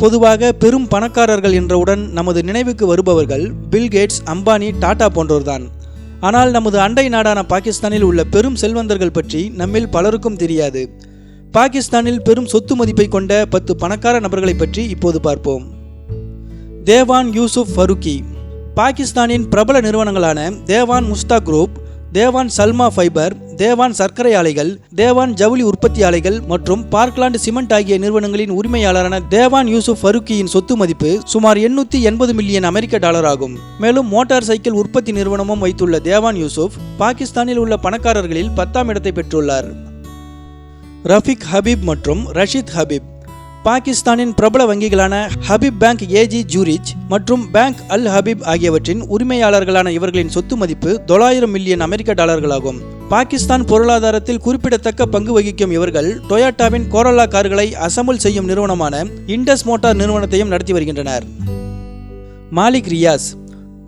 பொதுவாக பெரும் பணக்காரர்கள் என்றவுடன் நமது நினைவுக்கு வருபவர்கள் பில் கேட்ஸ் அம்பானி டாடா போன்றோர்தான். ஆனால் நமது அண்டை நாடான பாகிஸ்தானில் உள்ள பெரும் செல்வந்தர்கள் பற்றி நம்மில் பலருக்கும் தெரியாது. பாகிஸ்தானில் பெரும் சொத்து மதிப்பை கொண்ட பத்து பணக்கார நபர்களை பற்றி இப்போது பார்ப்போம். தேவான் யூசுப் ஃபருக்கி. பாகிஸ்தானின் பிரபல நிறுவனங்களான தேவான் முஸ்தா குரூப் தேவான் சல்மா ஃபைபர் தேவான் சர்க்கரை ஆலைகள் தேவான் ஜவுளி உற்பத்தி ஆலைகள் மற்றும் பார்க்லாண்டு சிமெண்ட் ஆகிய நிறுவனங்களின் உரிமையாளரான தேவான் யூசுப் ஃபருக்கியின் சொத்து மதிப்பு சுமார் எண்ணூத்தி எண்பது மில்லியன் அமெரிக்க டாலர் ஆகும். மேலும் மோட்டார் சைக்கிள் உற்பத்தி நிறுவனமும் வைத்துள்ள தேவான் யூசுப் பாகிஸ்தானில் உள்ள பணக்காரர்களில் பத்தாம் இடத்தை பெற்றுள்ளார். ரஃபிக் ஹபீப் மற்றும் ரஷீத் ஹபீப் பாகிஸ்தானின் பிரபல வங்கிகளான ஹபீப் பேங்க் ஏஜி ஜூரிச் மற்றும் பேங்க் அல் ஹபீப் ஆகியவற்றின் உரிமையாளர்களான இவர்களின் சொத்து மதிப்பு தொள்ளாயிரம் மில்லியன் அமெரிக்க டாலர்களாகும். பாகிஸ்தான் பொருளாதாரத்தில் குறிப்பிடத்தக்க பங்கு வகிக்கும் இவர்கள் டொயோட்டாவின் கோரல்லா கார்களை அசம்பிள் செய்யும் நிறுவனமான இண்டஸ் மோட்டார் நிறுவனத்தையும் நடத்தி வருகின்றனர். மாலிக் ரியாஸ்.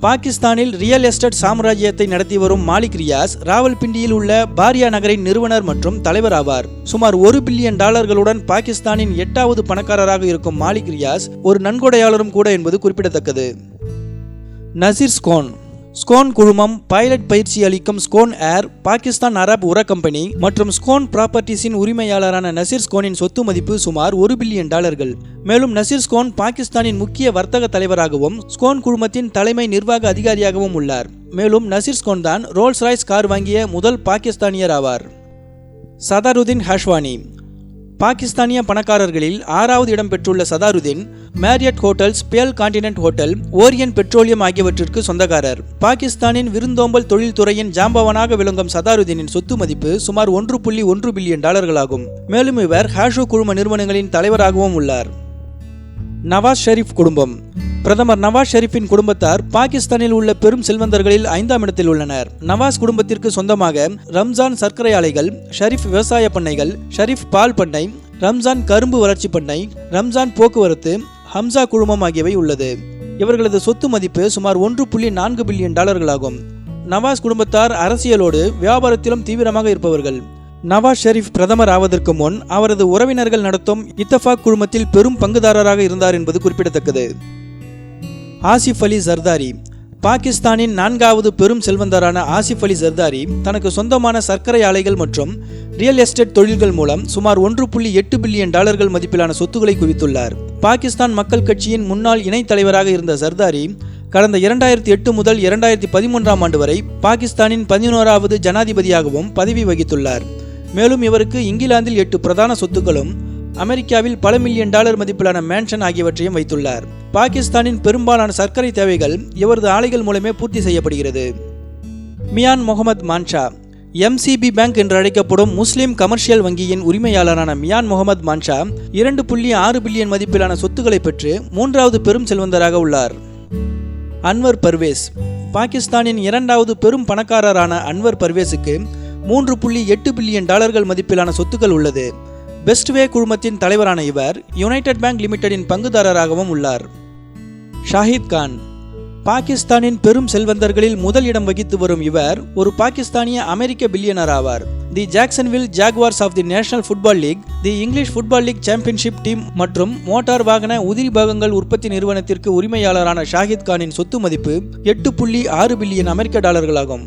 பாகிஸ்தானில் ரியல் எஸ்டேட் சாம்ராஜ்யத்தை நடத்தி வரும் மாலிக் ரியாஸ் ராவல்பிண்டியில் உள்ள பாரியா நகரின் நிறுவனர் மற்றும் தலைவர் ஆவார். சுமார் ஒரு பில்லியன் டாலர்களுடன் பாகிஸ்தானின் எட்டாவது பணக்காரராக இருக்கும் மாலிக் ரியாஸ் ஒரு நன்கொடையாளரும் கூட என்பது குறிப்பிடத்தக்கது. நசீர் ஸ்கோன். ஸ்கோன் குழுமம் பைலட் பயிற்சி அளிக்கும் ஸ்கோன் ஏர் பாகிஸ்தான் அரப் உர கம்பெனி மற்றும் ஸ்கோன் ப்ராப்பர்ட்டிஸின் உரிமையாளரான நசீர் ஸ்கோனின் சொத்து மதிப்பு சுமார் ஒரு பில்லியன் டாலர்கள். மேலும் நசீர் ஸ்கோன் பாகிஸ்தானின் முக்கிய வர்த்தக தலைவராகவும் ஸ்கோன் குழுமத்தின் தலைமை நிர்வாக அதிகாரியாகவும் உள்ளார். மேலும் நசீர் ஸ்கோன் தான் ரோல்ஸ் ராய்ஸ் கார் வாங்கிய முதல் பாகிஸ்தானியர் ஆவார். சதாருதீன் ஹஷ்வானி பாகிஸ்தானிய பணக்காரர்களில் ஆறாவது இடம் பெற்றுள்ள Sadruddin Marriott hotels Pearl Continental hotel Orient petroleum ஆகியவற்றிற்கு சொந்தக்காரர். பாகிஸ்தானின் விருந்தோம்பல் தொழில்துறையின் ஜாம்பவனாக விளங்கும் சதாருதீனின் சொத்து மதிப்பு சுமார் ஒன்று புள்ளி ஒன்று பில்லியன் டாலர்களாகும். மேலும் இவர் ஹேஷோ குழும நிறுவனங்களின் தலைவராகவும் உள்ளார். நவாஸ் ஷெரீப் குடும்பம். பிரதமர் நவாஸ் ஷெரீஃபின் குடும்பத்தார் பாகிஸ்தானில் உள்ள பெரும் செல்வந்தர்களில் ஐந்தாம் இடத்தில் உள்ளனர். நவாஸ் குடும்பத்திற்கு சொந்தமாக ரம்ஜான் சர்க்கரை ஆலைகள் ஷெரீப் விவசாய பண்ணைகள் ஷெரீப் பால் பண்ணை ரம்ஜான் கரும்பு வளர்ச்சி பண்ணை ரம்ஜான் போக்குவரத்து ஹம்சா குழுமம் ஆகியவை உள்ளது. இவர்களது சொத்து மதிப்பு சுமார் ஒன்று புள்ளி நான்கு பில்லியன் டாலர்களாகும். நவாஸ் குடும்பத்தார் அரசியலோடு வியாபாரத்திலும் தீவிரமாக இருப்பவர்கள். நவாஸ் ஷெரீப் பிரதமர் ஆவதற்கு முன் அவரது உறவினர்கள் நடத்தும் இத்தஃபாக் குழுமத்தில் பெரும் பங்குதாரராக இருந்தார் என்பது குறிப்பிடத்தக்கது. ஆசிஃப் அலி சர்தாரி பாகிஸ்தானின் நான்காவது பெரும் செல்வந்தரான ஆசிஃப் அலி ஜர்தாரி தனக்கு சொந்தமான சர்க்கரை ஆலைகள் மற்றும் ரியல் எஸ்டேட் தொழில்கள் மூலம் சுமார் ஒன்று புள்ளி எட்டு பில்லியன் டாலர்கள் மதிப்பிலான சொத்துக்களை குவித்துள்ளார். பாகிஸ்தான் மக்கள் கட்சியின் முன்னாள் இணைத் தலைவராக இருந்த சர்தாரி கடந்த இரண்டாயிரத்தி எட்டு முதல் இரண்டாயிரத்தி பதிமூன்றாம் ஆண்டு வரை பாகிஸ்தானின் பதினோராவது ஜனாதிபதியாகவும் பதவி வகித்துள்ளார். மேலும் இவருக்கு இங்கிலாந்தில் எட்டு பிரதான சொத்துக்களும் அமெரிக்காவில் பல மில்லியன் டாலர் மதிப்பிலான மேன்ஷன் ஆகியவற்றையும் வைத்துள்ளார். பாகிஸ்தானின் பெரும்பாலான சர்க்கரை தேவைகள் இவரது ஆலைகள் மூலமே பூர்த்தி செய்யப்படுகிறது. மியான் முகமது மான்ஷா எம்சிபி பேங்க் என்று அழைக்கப்படும் முஸ்லிம் கமர்ஷியல் வங்கியின் உரிமையாளரான மியான் முகமது மான்ஷா இரண்டு புள்ளி ஆறு பில்லியன் மதிப்பிலான சொத்துக்களை பெற்று மூன்றாவது பெரும் செல்வந்தராக உள்ளார். அன்வர் பர்வேஸ் பாகிஸ்தானின் இரண்டாவது பெரும் பணக்காரரான அன்வர் பர்வேஸுக்கு மூன்று புள்ளி எட்டு பில்லியன் டாலர்கள் மதிப்பிலான சொத்துக்கள் உள்ளது. பெஸ்ட்வே குழுமத்தின் தலைவரான இவர் யுனைடெட் பேங்க் லிமிடெடின் பங்குதாரராகவும் உள்ளார். ஷாஹித் கான் பாகிஸ்தானின் பெரும் செல்வந்தர்களில் முதல் இடம் வகித்து வரும் இவர் ஒரு பாகிஸ்தானிய அமெரிக்க பில்லியனர் ஆவார். The Jacksonville Jaguars of the National Football League the English Football League championship team மற்றும் மோட்டார் வாகன உதிரி பாகங்கள் உற்பத்தி நிறுவனத்திற்கு உரிமையாளரான ஷாஹித் கானின் சொத்து மதிப்பு எட்டு புள்ளி ஆறு பில்லியன் அமெரிக்க டாலர்களாகும்.